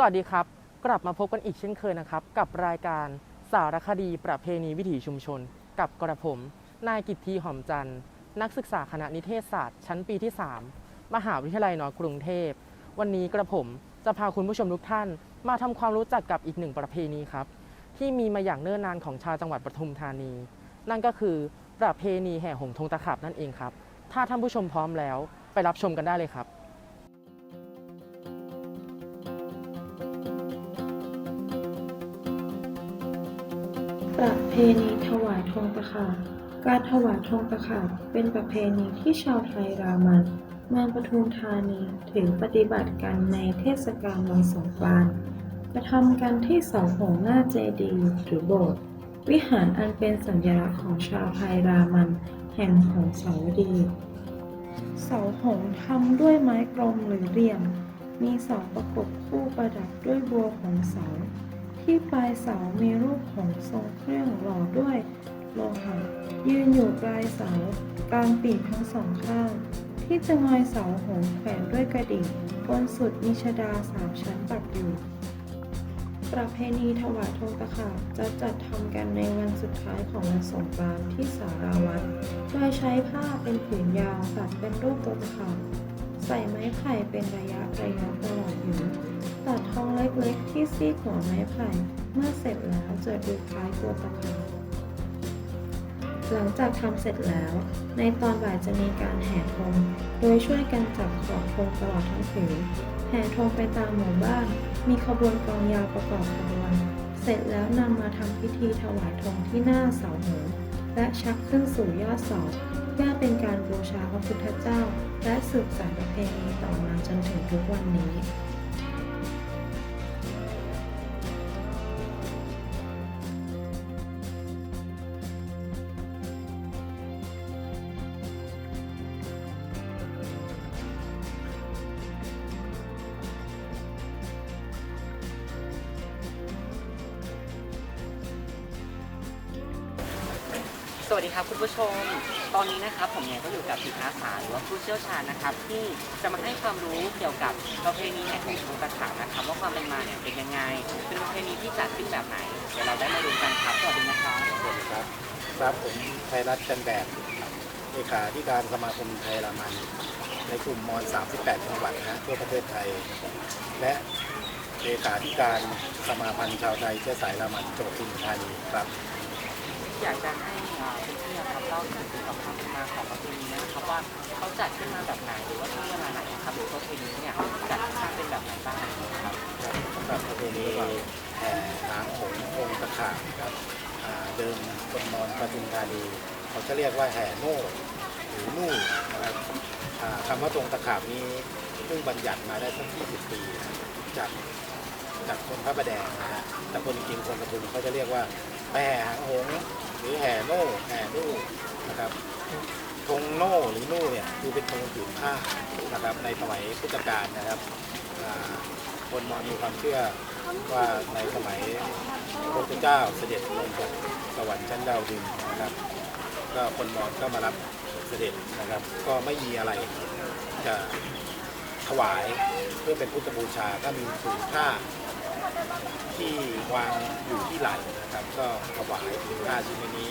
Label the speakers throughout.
Speaker 1: สวัสดีครับ กลับมาพบกันอีกเช่นเคยนะครับ กับรายการสารคดีประเพณีวิถีชุมชน กับกระผม นายกิตทีหอมจันทร์นักศึกษาคณะนิเทศศาสตร์ ชั้นปีที่ 3 มหาวิทยาลัยนอร์กรุงเทพ วันนี้กระผมจะพาคุณผู้ชมทุกท่าน มาทำความรู้จักกับอีกหนึ่งประเพณีครับ ที่มีมาอย่างเนิ่นนานของชาวจังหวัดปทุมธานี นั่นก็คือประเพณีแห่หงส์ธงตะขาบนั่นเองครับ ถ้าท่านผู้ชมพร้อมแล้ว ไปรับชมกันได้เลยครับ
Speaker 2: ประเพณีถวายธงตะขาบการถวายธงตะขาบเป็นประเพณีที่ชาวไทยรามันเมืองปทุมธานีถือปฏิบัติกันในเทศกาลวันสงกรานต์กระทำกันที่เสาหงหน้าเจดีย์หรือโบสถ์วิหารอันเป็นสัญลักษณ์ของชาวไทยรามันแห่งหงสาวดีเสาหงส์ทำด้วยไม้กลมหรือเหลี่ยม มีเสาประกบคู่ประดับด้วยบัวของเสา ที่ปลายเสามีรูปของทรงเครื่องหล่อด้วยโลหะยืนอยู่ปลายเสากลางปีกทั้งสองข้าง ที่จะงอยเสาหงแขวนด้วยกระดิ่งบนสุดมีชดาสามชั้นปักอยู่ประเพณีถวายธงตะขาบจะจัดทำกันในวันสุดท้ายของวันสงกรานต์ที่สาราวัดโดยใช้ผ้าเป็นผืนยาวตัดเป็นรูปตัวตะขาบใส่ไม้ไผ่เป็นระยะระยะตลอดอยู่ ตัดทองเล็กๆ ที่ซี่หัวไม้ไผ่ เมื่อเสร็จแล้วจะดูคล้ายตัวตะขาบหลังจากทำเสร็จแล้ว ในตอนบ่ายจะมีการแห่ธงโดยช่วยกันจับขอบธงตลอดทั้งผืนแห่ธงไปตามหมู่บ้าน มีขบวนกองยาวประกอบขบวน เสร็จแล้วนำมาทำพิธีถวายธงที่หน้าเสาหงส์และชักขึ้นสู่ยอดเสาเพื่อเป็นการบูชาพระพุทธเจ้า และสืบสานประเพณีต่อมาจนถึงทุกวันนี้
Speaker 3: สวัสดีครับคุณผู้ชม ตอนนี้นะครับผมเนี่ยก็อยู่กับจิตอาสาหรือว่าผู้เชี่ยวชาญนะครับ ที่จะมาให้ความรู้เกี่ยวกับประเพณีแห่งหงส์กระถางนะครับ ว่าความเป็นมาเนี่ยเป็นยังไง เป็นประเพณีที่จัดขึ้นแบบไหน เดี๋ยวเราได้มาดูกันครับสวัสดีนะครับ
Speaker 4: สวัสดีครับครับผมไทยรัฐจันแบบเลขาธิการสมาคมไทยรามัน ในกลุ่มมอน 38 จังหวัดนะทั่วประเทศไทย และเลขาธิการสมาพันธ์ชาวไทยเชื้อสายรามันจังหวัดปทุมธานีครับ
Speaker 3: อยากจะให้อ่าคุณพี่ครับเล่าถึงเกี่ยวกับความเป็นมาของประเพณีนะครับว่าเขาจัดขึ้นมาแบบไหนหรือว่าช่วงเวลาไหนครับหรือประเพณีเนี่ยจัดขึ้นมาเป็นแบบไหนบ้างครับ
Speaker 4: สำหรับประเพณีแห่หางหงส์องค์ตะขาบครับอ่าเดิมคนมอนปทุมธานีเขาจะเรียกว่าแห่โน่หรือนู่นะครับอ่าคำว่าตรงตะขาบนี้เพิ่งบัญญัติมาได้สัก20 ปีจากจากคนพระประแดงนะฮะแต่คนจริงๆคนปทุมเขาจะเรียกว่า แห่หางหงหรือแห่โน่แห่นู่นะครับธงโน่หรือนู่เนี่ยคือเป็นธงผืนผ้านะครับในสมัยพุทธกาลนะครับคนมอญมีความเชื่อว่าในสมัยพระพุทธเจ้าเสด็จลงจากสวรรค์ชั้นดาวดึงนะครับ ก็คนมอญก็มารับเสด็จนะครับ ก็ไม่มีอะไรจะถวายเพื่อเป็นพุทธบูชาก็มีถุงผ้า ที่วางอยู่ที่ไหล่นะครับ ก็ถวายถุงผ้าชิ้นนี้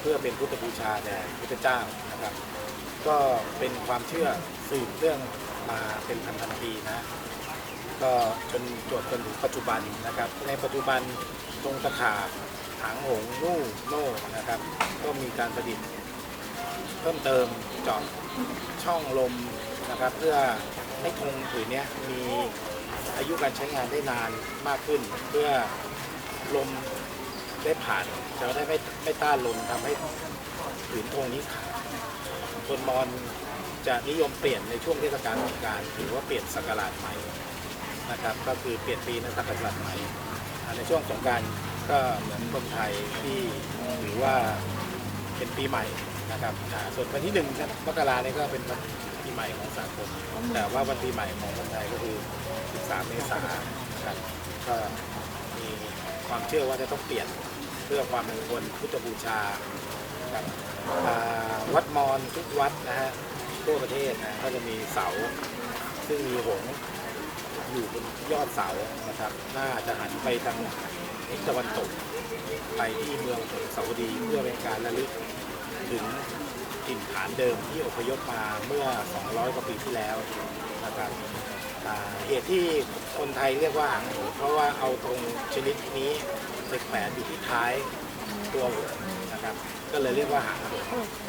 Speaker 4: เพื่อเป็นพุทธบูชาแด่พุทธเจ้านะครับ ก็เป็นความเชื่อสืบเรื่องมาเป็นพันพันๆปีนะ ก็จนจวบจนถึงปัจจุบันนะครับ ในปัจจุบันตรงตะขาบหางหงนู่โน่นะครับ ก็มีการประดิษฐ์เพิ่มเติมเจาะช่องลมนะครับ เพื่อให้ธงผืนเนี้ยมี อายุการใช้งานได้นานมากขึ้น เพื่อลมได้ผ่านจะได้ไม่ไม่ต้านลมทำให้ผืนธงนี้ขาดคนมอญจะนิยมเปลี่ยนในช่วงเทศกาลสงกรารถือว่าเปลี่ยนศักราชใหม่นะครับ ก็คือเปลี่ยนปีในศักราชใหม่ในช่วงสงการก็เหมือนคนไทยที่ถือว่าเป็นปีใหม่นะครับส่วนวันที่หนึ่งมกราเนี่ยก็เป็น ปีใหม่ของสากลแต่ว่าวันปีใหม่ของคนไทยก็คือ 13 เมษายนนะครับก็มีความเชื่อว่าจะต้องเปลี่ยนเพื่อความมงคลพุทธบูชานะครับอ่าวัดมอญทุกวัดนะฮะทั่วประเทศนะก็จะมีเสาซึ่งมีหงส์มอยู่บนยอดเสานะครับ น่าจะหันไปทางทิศตะวันตก ไปที่เมืองหงสาวดีเพื่อเป็นการระลึกถึง ถิ่นฐานเดิมที่อพยพมาเมื่อ 200 กว่าปีที่แล้วนะครับเหตุที่คนไทยเรียกว่าหางหงเพราะว่าเอาตรงชนิดนี้ไปแขวนอยู่ที่ท้ายตัวหงนะครับ ก็เลยเรียกว่าหางหง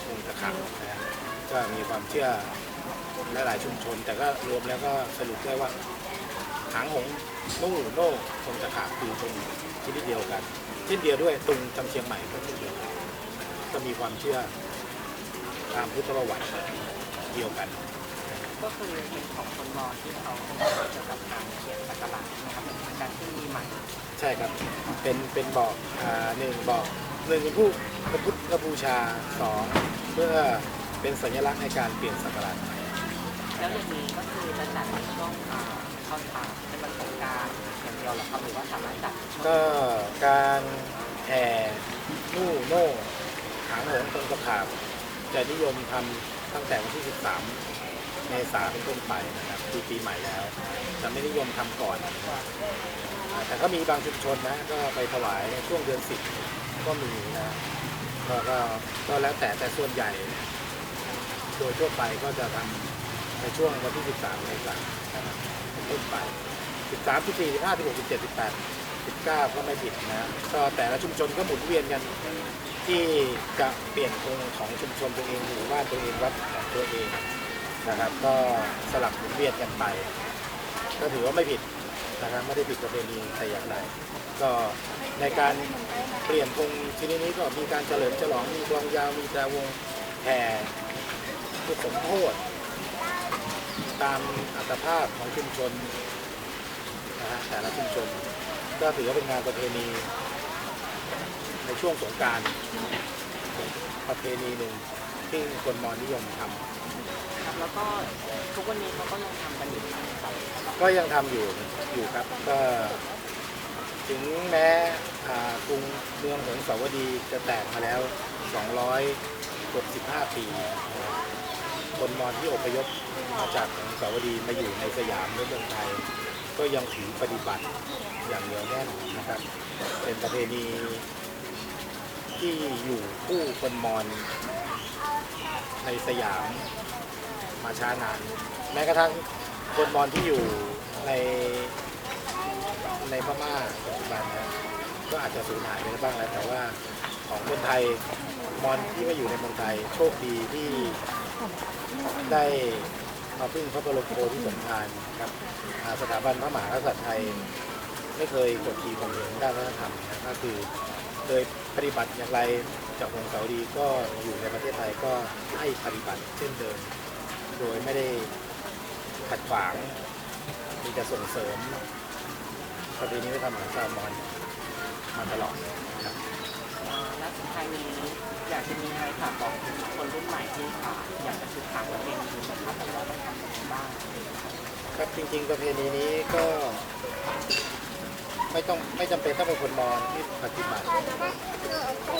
Speaker 4: หงตะขังนะก็มีความเชื่อหลายๆชุมชน แต่ก็รวมแล้วก็สรุปได้ว่า หางหงนู่โน่ตรงตะขาบคือตรงชนิดเดียวกัน เช่นเดียวด้วยตรงจำเชียงใหม่ก็เช่นเดียวกันก็มีความเชื่อ ตามพุทธประวัติเดียวกัน
Speaker 3: ก็คือเป็นของคนมอญที่เขาเกี่ยวกับการเขียนสักการะนะครับเหมือนการที่มีใหม่
Speaker 4: ใช่ครับเป็นเป็นบอกอ่าหนึ่งบอกหนึ่งเป็นผู้พระพุทธบูชาสองเพื่อเป็นสัญลักษณ์ในการเปลี่ยนศักราชใหม่
Speaker 3: แล้วอย่างนี้ก็คือจะจัดในช่วงอ่าเข้าฉากเป็นวันสงกรารอย่างเดียวเหรอครับหรือว่าสามารถจัดในช่วง
Speaker 4: ก็การแห่นู่โน่หางหงตรงตะขาบ จะนิยมทำตั้งแต่วันที่ 13 เมษาเป็นต้นไปนะครับคือปีใหม่แล้ว จะไม่นิยมทำก่อนอ่าแต่ก็มีบางชุมชนนะ ก็ไปถวายในช่วงเดือน10ก็มีนะก็ก็ก็แล้วแต่แต่ส่วนใหญ่ โดยทั่วไปก็จะทำในช่วงวันที่ 13 เมษายนนะครับเป็นต้นไป 13 14 15 16 17 18 19 ก็ไม่ผิดนะ ก็แต่ละชุมชนก็หมุนเวียนกัน ที่จะเปลี่ยนตรงของชุมชนตัวเองหมู่บ้านตัวเองวัดของตัวเองนะครับ ก็สลับหมุนเวียนกันไป ก็ถือว่าไม่ผิดนะครับไม่ได้ผิดประเพณีแต่อย่างใดก็ในการเปลี่ยนธงชนิดนี้ก็มีการเฉลิมฉลองมีกลองยาวมีแต่วงแห่พุทธสมโพธตามอัตภาพของชุมชนนะฮะแต่ละชุมชน ก็ถือว่าเป็นงานประเพณี ในช่วงสงกรารประเพณีหนึ่งที่คนมอญนิยมทำ
Speaker 3: ครับแล้วก็ทุกวันนี้เขาก็ยังทำกันอยู่ครับ
Speaker 4: ก็ยังทำอยู่อยู่ครับก็ถึงแม้อ่ากรุงเมืองหงสาวดีจะแตกมาแล้ว 265 ปี คนมอญที่อพยพมาจากหงสาวดีมาอยู่ในสยามหรือเมืองไทย ก็ยังถือปฏิบัติอย่างเหนียวแน่นนะครับ เป็นประเพณี ที่อยู่คู่คนมอญในสยามมาช้านาน แม้กระทั่งคนมอญที่อยู่ในในพม่าปัจจุบันนะก็อาจจะสูญหายไปบ้างแล้วแต่ว่าของคนไทยมอญที่มาอยู่ในเมืองไทยโชคดีที่ได้มาพึ่งพระบรมโพธิสมภารครับสถาบันพระมหากษัตริย์ไทย ไม่เคยกดขี่ข่มเหงด้านวัฒนธรรมนะก็คือ โดยปฏิบัติอย่างไรจากวงเสาดีก็อยู่ในประเทศไทยก็ให้ปฏิบัติเช่นเดิม โดยไม่ได้ขัดขวาง มีแต่ส่งเสริมประเพณีวัฒนธรรมของชาวมอญมาตลอดนะครับ
Speaker 3: อ่าและสุดท้ายนี้อยากจะมีอะไรฝากบอกถึงคนรุ่นใหม่ที่อ่าอยากจะศึกษาประเพณีนี้นะครับแต่ว่าต้องทำยังไงบ้าง
Speaker 4: ครับจริงๆประเพณีนี้ก็ ไม่ต้องไม่จำเป็นต้องเป็นคนมอญที่ปฏิบัติ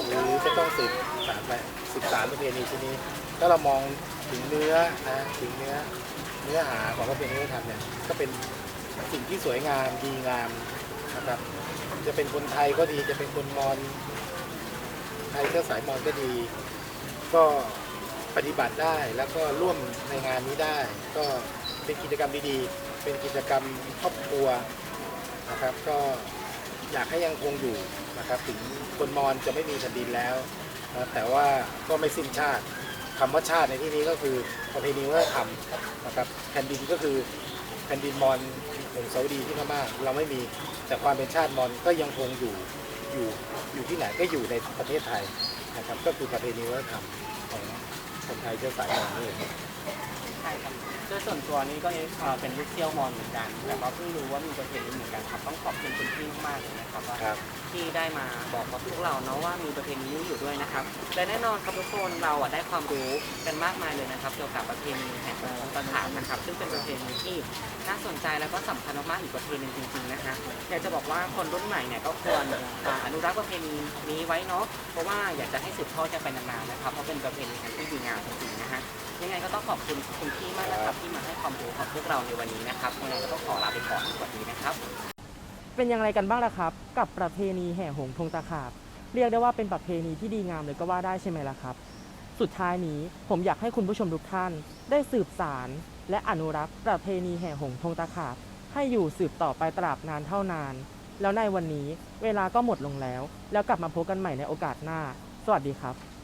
Speaker 4: หรือจะต้องสืบสารไปศึกษาประเพณีชนิดถ้าเรามองถึงเนื้อนะถึงเนื้อเนื้อหาของประเพณีวัฒนธรรมเนี่ยก็เป็นสิ่งที่สวยงามดีงามนะครับ จะเป็นคนไทยก็ดีจะเป็นคนมอญไทยเชื้อสายมอญก็ดี ก็ปฏิบัติได้แล้วก็ร่วมในงานนี้ได้ ก็เป็นกิจกรรมดีๆ เป็นกิจกรรมครอบครัว นะครับ ก็อยากให้ยังคงอยู่นะครับ ถึงคนมอญจะไม่มีแผ่นดินแล้วนะแต่ว่าก็ไม่สิ้นชาติคำว่าชาติในที่นี้ก็คือประเพณีวัฒนธรรมนะครับแผ่นดินก็คือแผ่นดินมอญของซาอุดีที่พม่าเราไม่มีแต่ความเป็นชาติมอญก็ยังคงอยู่อยู่อยู่ที่ไหนก็อยู่ในประเทศไทยนะครับ ก็คือประเพณีวัฒนธรรมของคนไทยเชื้อสายมอญนี่เอง
Speaker 3: ช่ครับโดยส่วนตัวนี้ก็เอ่อเป็นลูกเที่ยวมอญเหมือนกัน แต่ก็เพิ่งรู้ว่ามีประเพณีเหมือนกันครับ ต้องขอบคุณคุณพี่มากๆเลยนะครับว่า
Speaker 4: ครับ
Speaker 3: ทที่ได้มาบอกกับพวกเราเนาะว่ามีประเพณีนี้อยู่ด้วยนะครับ และแน่นอนครับทุกคนเราอะได้ความรู้กันมากมายเลยนะครับ เกี่ยวกับประเพณีแห่งองค์ตะขามนะครับ ซึ่งเป็นประเพณีที่น่าสนใจแล้วก็สำคัญมากๆอีกประเพณีหนึ่งจริงๆนะฮะอยากจะบอกว่าคนรุ่นใหม่เนี่ยก็ควรอ่าอนุรักษ์ประเพณีนี้ไว้เนาะ เพราะว่าอยากจะให้สืบทอดกันไปนานๆนะครับ เพราะเป็นประเพณีอันที่ดีงามจริงๆนะฮะ ยังไงก็ต้องขอบคุณคุณพี่มากนะครับที่มาให้ความรู้กับพวกเราในวันนี้นะครับยังไงก็ต้องขอลาไปก่อนสวัสดีนะครับ
Speaker 1: เป็นอย่างไรกันบ้างล่ะครับ กับประเพณีแห่หงส์ธงตะขาบ เรียกได้ว่าเป็นประเพณีที่ดีงามเลยก็ว่าได้ใช่ไหมล่ะครับ สุดท้ายนี้ผมอยากให้คุณผู้ชมทุกท่าน ได้สืบสารและอนุรักษ์ประเพณีแห่หงส์ธงตะขาบ ให้อยู่สืบต่อไปตราบนานเท่านาน แล้วในวันนี้เวลาก็หมดลงแล้ว แล้วกลับมาพบกันใหม่ในโอกาสหน้า สวัสดีครับ